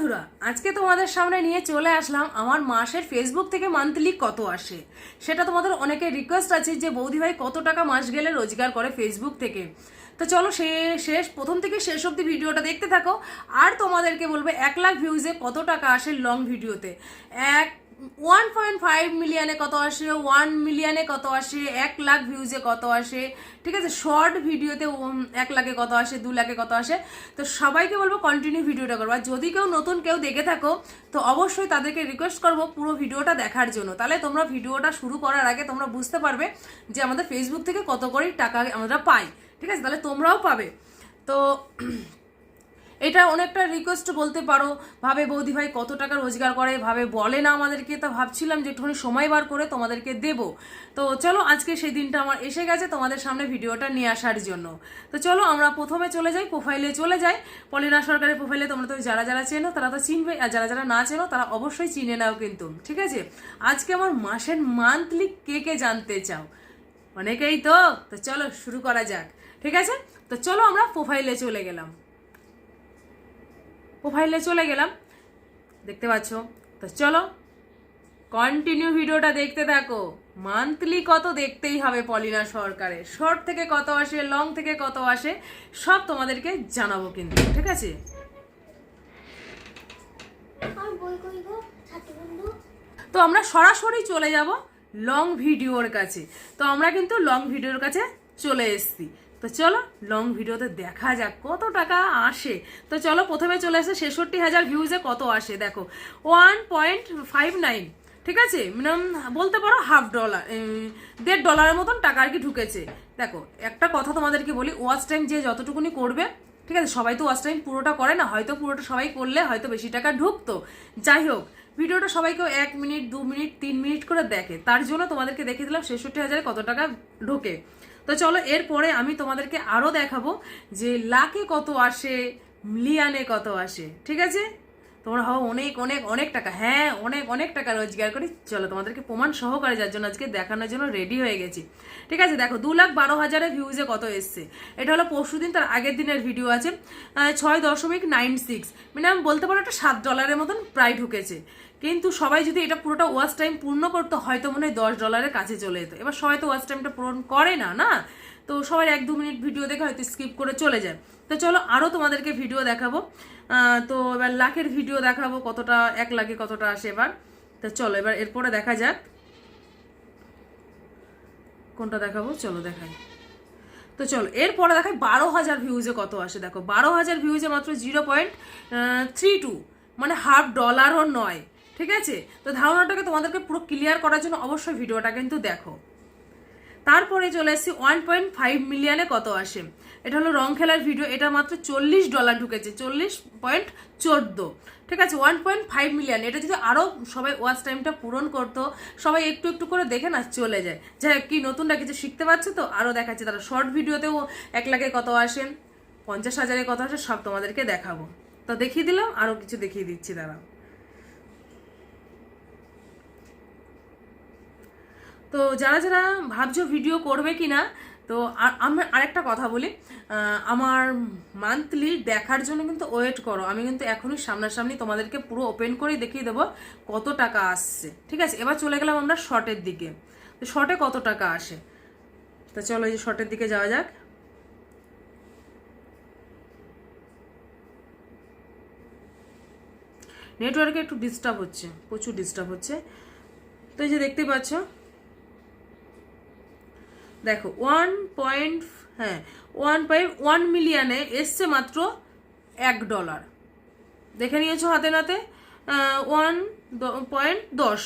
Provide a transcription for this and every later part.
বন্ধুরা, আজকে তোমাদের সামনে নিয়ে চলে আসলাম আমার মাসের ফেসবুক থেকে মান্থলি কত আসে। সেটা তোমাদের অনেকে রিকোয়েস্ট আছে যে, বৌদি ভাই, কত টাকা মাস গেলে রোজগার করে ফেসবুক থেকে? তো চলো সে, শেষ, প্রথম থেকে শেষ অব্দি ভিডিওটা দেখতে থাকো। আর তোমাদেরকে বলবে, এক লাখ ভিউজে কত টাকা আসে লং ভিডিওতে এক ওয়ান পয়েন্ট ফাইভ মিলিয়নে কত আসে? ওয়ান মিলিয়নে কত আসে? এক লাখ ভিউজে কত আসে? ঠিক আছে? শর্ট ভিডিওতে এক লাখে কত আসে? দু লাখে কত আসে? তো সবাইকে বলব কন্টিনিউ ভিডিওটা করব আর যদি কেউ নতুন কেউ দেখে থাকো, তো অবশ্যই তাদেরকে রিকোয়েস্ট করব পুরো ভিডিওটা দেখার জন্য। তাহলে তোমরা ভিডিওটা শুরু করার আগে তোমরা বুঝতে পারবে যে আমাদের ফেসবুক থেকে কত করে টাকা আমরা পাই। ঠিক আছে? তাহলে তোমরাও পাবে। তো এটা অনেকটা রিকোয়েস্ট বলতে পারো, ভাবে বৌদি ভাই কত টাকা রোজগার করে, ভাবে বলে না আমাদেরকে, তা ভাবছিলাম যে একটুখানি সময় বার করে তোমাদেরকে দেব। তো চলো, আজকে সেই দিনটা আমার এসে গেছে তোমাদের সামনে ভিডিওটা নিয়ে আসার জন্য। তো চলো, আমরা প্রথমে চলে যাই প্রোফাইলে চলে যাই। পলিনা সরকারের প্রোফাইলে তোমরা তো যারা যারা চেনো, তারা তো চিনবে, আর যারা যারা না চেনো, তারা অবশ্যই চিনে নাও কিন্তু, ঠিক আছে? আজকে আমার মাসের মান্থলি কে কে জানতে চাও? অনেকেই তো তো চলো, শুরু করা যাক, ঠিক আছে? তো চলো, আমরা প্রোফাইলে চলে গেলাম। প্রোফাইলে চলে গেলাম। দেখতে পাচ্ছ? তো চলো কন্টিনিউ ভিডিওটা দেখতে থাকো। মান্থলি কত দেখতেই হবে পলিনা সরকারের শর্ট থেকে কত আসে লং থেকে কত আসে সব তোমাদেরকে জানাব কিন্তু ঠিক আছে? তো আমরা সরাসরি চলে যাব লং ভিডিওর কাছে। তো আমরা কিন্তু লং ভিডিওর কাছে চলে এসেছি। তো চলো লং ভিডিওতে দেখা যাক কত টাকা আসে। তো চলো, প্রথমে চলে এসে ছেষট্টি হাজার ভিউজে কত আসে, দেখো। ওয়ান পয়েন্ট ফাইভ নাইন ঠিক আছে? মিনিমাম বলতে পারো হাফ ডলার দেড় ডলারের মতন টাকা আর কি ঢুকেছে। দেখো, একটা কথা তোমাদেরকে বলি ওয়াচ টাইম যে যতটুকুনি করবে, ঠিক আছে, সবাই তো ওয়াচ টাইম পুরোটা করে না, হয়তো পুরোটা সবাই করলে, হয়তো বেশি টাকা ঢুকতো। যাই হোক, ভিডিওটা সবাইকেও এক মিনিট দু মিনিট তিন মিনিট করে দেখে। তার জন্য তোমাদেরকে দেখিয়ে দিলাম, ছেষট্টি হাজারে কত টাকা ঢোকে। তো চলো, এরপরে আমি তোমাদেরকে আরও দেখাবো যে লাকে কত আসে মিলিয়ানে কত আসে, ঠিক আছে? তোমরা হও অনেক অনেক অনেক টাকা। হ্যাঁ অনেক অনেক টাকা রোজগার করি। চলো, তোমাদেরকে প্রমাণ সহকারে যার জন্য আজকে দেখানোর জন্য রেডি হয়ে গেছি। ঠিক আছে, দেখো, দু লাখ বারো হাজারের ভিউজে কত এসছে? এটা হলো পরশু দিন, তার আগের দিনের ভিডিও আছে। ছয় দশমিক নাইন সিক্স মানে আমি বলতে পারো একটা সাত ডলারের মতন প্রায় ঢুকেছে। কিন্তু সবাই যদি এটা পুরোটা ওয়াচ টাইম পূর্ণ করতো, হয়তো মনে হয় দশ ডলারের কাছে চলে যেত। এবার সবাই তো ওয়াচ টাইমটা পূরণ করে না না? তো সবাই এক দু মিনিট ভিডিও দেখে হয়তো স্কিপ করে চলে যায়। তো চলো আরও তোমাদেরকে ভিডিও দেখাবো। তো এবার লাখের ভিডিও দেখাবো কতটা এক লাখে কতটা আসে এবার। তো চলো এবার এরপরে দেখা যাক। কোনটা দেখাবো? চলো দেখাই। তো চলো, এরপরে দেখাই বারো হাজার ভিউজে কত আসে। দেখো, বারো হাজার ভিউজে মাত্র জিরো পয়েন্ট থ্রি টু মানে হাফ ডলারও নয়। ঠিক আছে? তো ধারণাটাকে তোমাদেরকে পুরো ক্লিয়ার করার জন্য অবশ্যই ভিডিওটা কিন্তু দেখো। তারপরে চলে এসেছি ওয়ান পয়েন্ট ফাইভ মিলিয়নে কত আসে? এটা হলো রং খেলার ভিডিও এটা মাত্র চল্লিশ ডলার ঢুকেছে, চল্লিশ পয়েন্ট চোদ্দ। ঠিক আছে ওয়ান পয়েন্ট ফাইভ মিলিয়ন। এটা যদি আরও সবাই ওয়াচ টাইমটা পূরণ করতো, সবাই একটু একটু করে দেখে না, চলে যায়। যাই কি নতুনটা কিছু শিখতে পারছে তো আরও দেখাচ্ছে। তারা শর্ট ভিডিওতেও এক লাখে কত আসে? পঞ্চাশ হাজারে কত আসে? সব তোমাদেরকে দেখাবো। তো দেখিয়ে দিলাম আরও কিছু দেখিয়ে দিচ্ছি তারা। তো যারা যারা ভাবছ ভিডিও করবে কি না তো আর- আমি আরেকটা কথা বলি। আমার মান্থলি দেখার জন্য কিন্তু ওয়েট করো। আমি কিন্তু এখনই সামনাসামনি তোমাদেরকে পুরো ওপেন করে দেখিয়ে দেবো কত টাকা আসছে। ঠিক আছে? এবার চলে গেলাম আমরা শর্টের দিকে। তো শর্টে কত টাকা আসে? তো চলো এই যে শর্টের দিকে যাওয়া যাক। নেটওয়ার্কে একটু ডিস্টার্ব হচ্ছে, প্রচুর ডিস্টার্ব হচ্ছে। তো এই যে দেখতে পাচ্ছ দেখো ওয়ান পয়েন্ট হ্যাঁ ওয়ান পয়েন্ট ওয়ান মিলিয়নে এসছে মাত্র এক ডলার দেখে নিয়েছো হাতে নাতে? ওয়ান পয়েন্ট দশ,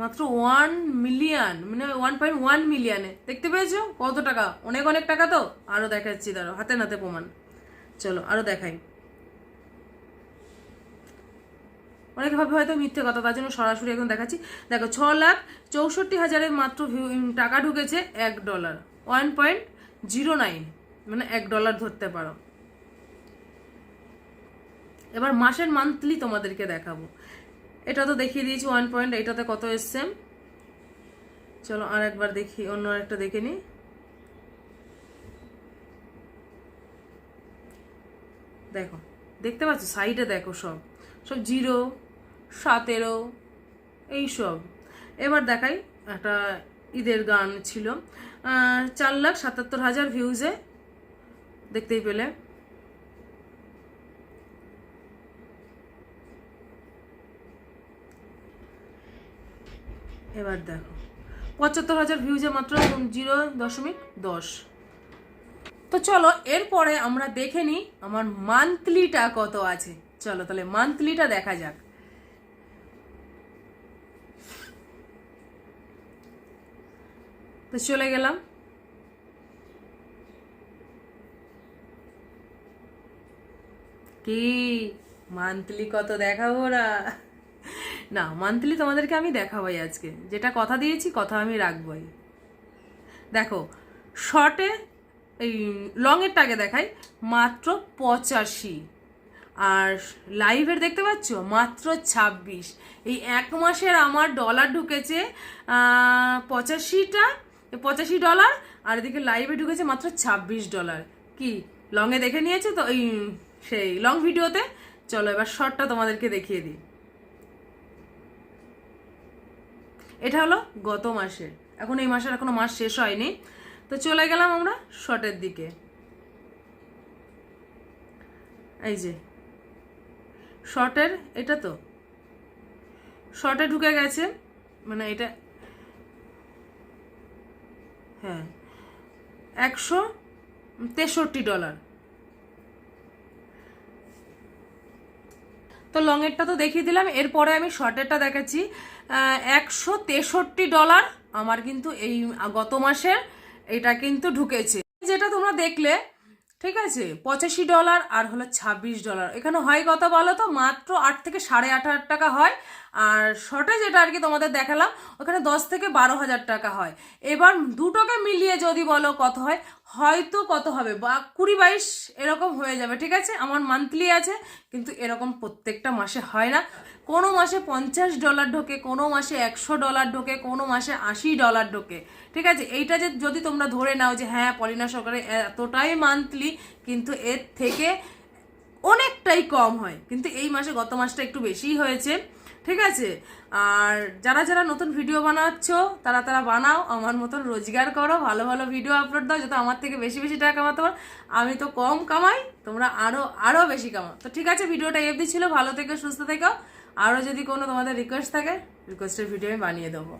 মাত্র ওয়ান মিলিয়ন মানে ওয়ান পয়েন্ট ওয়ান মিলিয়নে দেখতে পেয়েছ? কত টাকা? অনেক অনেক টাকা তো? আরও দেখাচ্ছি দাঁড়ো হাতে নাতে প্রমাণ। চলো আরও দেখাই। অনেকে ভাবে হয়তো মিথ্যে কথা, তার জন্য সরাসরি একদম দেখাচ্ছি। দেখো, ছ লাখ চৌষট্টি হাজারের মাত্র টাকা ঢুকেছে এক dollar one point zero nine মানে এক ডলার ধরতে পারো। এবার মাসের মান্থলি তোমাদেরকে দেখাবো। এটা তো দেখিয়ে দিয়েছি ওয়ান পয়েন্ট এটাতে কত এসছে? চলো আর একবার দেখি, অন্য একটা দেখে নিই। দেখো, দেখতে পাচ্ছ? সাইডে দেখো সব। সব জিরো সতেরো, এইসব। এবার দেখাই একটা ঈদের গান ছিল। চার লাখ সাতাত্তর হাজার ভিউজে দেখতেই পেলে। এবার দেখো, পঁচাত্তর হাজার ভিউজে মাত্র জিরো দশমিক দশ। তো চলো, এরপরে আমরা দেখে নিই আমার মান্থলিটা কত আছে। চলো, তাহলে মান্থলিটা দেখা যাক। তো চলে গেলাম। কি? মান্থলি কত দেখাবো না না মান্থলি তোমাদেরকে আমি দেখাবোই আজকে। যেটা কথা দিয়েছি কথা আমি রাখবই। দেখো শর্টে এই লংয়েরটাকে দেখাই মাত্র পঁচাশি। আর লাইভের দেখতে পাচ্ছ? মাত্র ছাব্বিশ। এই এক মাসের আমার ডলার ঢুকেছে আহ, পঁচাশিটা পঁচাশি ডলার, আর এদিকে লাইভে ঢুকেছে মাত্র ছাব্বিশ ডলার। কি লংয়ে দেখে নিয়েছে তো, এই, সেই লং ভিডিওতে চলো এবার শর্টটা তোমাদেরকে দেখিয়ে দিই। এটা হলো গত মাসের। এখন এই মাসের এখনও মাস শেষ হয়নি। তো চলে গেলাম আমরা শর্টের দিকে। এই যে শর্টের এটা তো? শর্টে ঢুকে গেছে মানে এটা হ্যাঁ। একশো তেষট্টি ডলার। তো লংয়েরটা তো দেখিয়ে দিলাম, এরপরে আমি শর্টেরটা দেখাচ্ছি। একশো তেষট্টি ডলার আমার কিন্তু এই গত মাসের এটা কিন্তু ঢুকেছে। যেটা তোমরা দেখলে ঠিক আছে? পঁচাশি ডলার আর হলো ছাব্বিশ ডলার। এখানে হয় কথা বলো তো? মাত্র আট থেকে সাড়ে আট হাজার টাকা হয়। আর শর্টে যেটা আর কি তোমাদের দেখালাম, ওখানে দশ থেকে বারো হাজার টাকা হয়। এবার দুটোকে মিলিয়ে যদি বলো কত হয়? হয়তো কত হবে? বা কুড়ি বাইশ এরকম হয়ে যাবে, ঠিক আছে? আমার মান্থলি আছে, কিন্তু এরকম প্রত্যেকটা মাসে হয় না। কোনো মাসে পঞ্চাশ ডলার ঢোকে, কোনো মাসে একশো ডলার ঢোকে, কোনো মাসে আশি ডলার ঢোকে, ঠিক আছে? এইটা যে যদি তোমরা ধরে নাও যে হ্যাঁ পলিনা সরকারের এতটাই মান্থলি কিন্তু এর থেকে অনেকটাই কম হয়। কিন্তু এই মাসে গত মাসটা একটু বেশিই হয়েছে। ঠিক আছে? আর যারা যারা নতুন ভিডিও বানাচ্ছ, তারা তারা বানাও, আমার মতন রোজগার করো, ভালো ভালো ভিডিও আপলোড দাও, যাতে আমার থেকে বেশি বেশি টাকা কামাতে পারো। আমি তো কম কামাই, তোমরা আরও আরও বেশি কামাও। তো ঠিক আছে ভিডিওটা এফদি ছিল, ভালো থেকে, সুস্থ থেকো। আরও যদি কোনো তোমাদের রিকোয়েস্ট থাকে রিকোয়েস্টের ভিডিও আমি বানিয়ে দেবো।